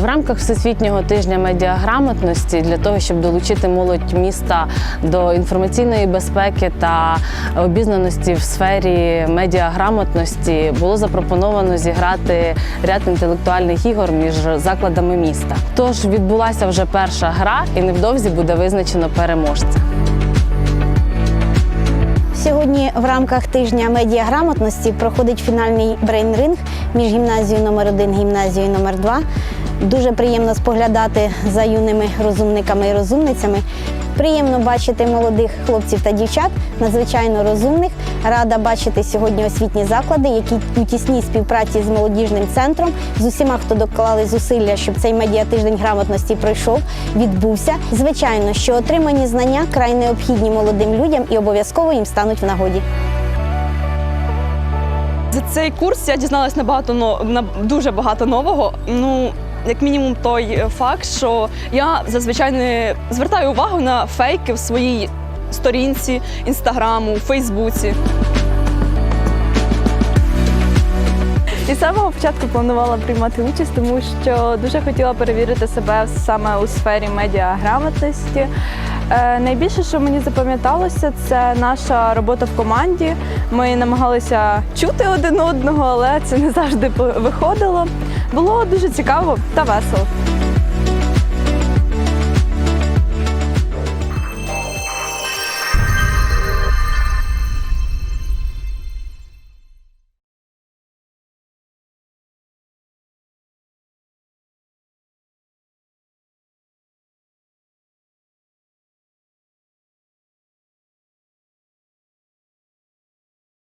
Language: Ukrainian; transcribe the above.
В рамках всесвітнього тижня медіаграмотності для того, щоб долучити молодь міста до інформаційної безпеки та обізнаності в сфері медіаграмотності, було запропоновано зіграти ряд інтелектуальних ігор між закладами міста. Тож відбулася вже перша гра, і невдовзі буде визначено переможця. Сьогодні в рамках тижня медіаграмотності проходить фінальний брейн-ринг між гімназією номер 1 гімназією номер 2 Дуже приємно споглядати за юними розумниками і розумницями. Приємно бачити молодих хлопців та дівчат, надзвичайно розумних. Рада бачити сьогодні освітні заклади, які у тісній співпраці з молодіжним центром, з усіма, хто доклали зусилля, щоб цей медіатиждень грамотності пройшов, відбувся. Звичайно, що отримані знання край необхідні молодим людям і обов'язково їм стануть в нагоді. За цей курс я дізналась набагато но- на дуже багато нового. Ну, як мінімум, той е, факт, що я зазвичай не звертаю увагу на фейки в своїй сторінці, інстаграму, фейсбуці. І з самого початку планувала приймати участь, тому що дуже хотіла перевірити себе саме у сфері медіаграмотності. Е, найбільше, що мені запам'яталося, це наша робота в команді. Ми намагалися чути один одного, але це не завжди виходило. Було дуже цікаво та весело.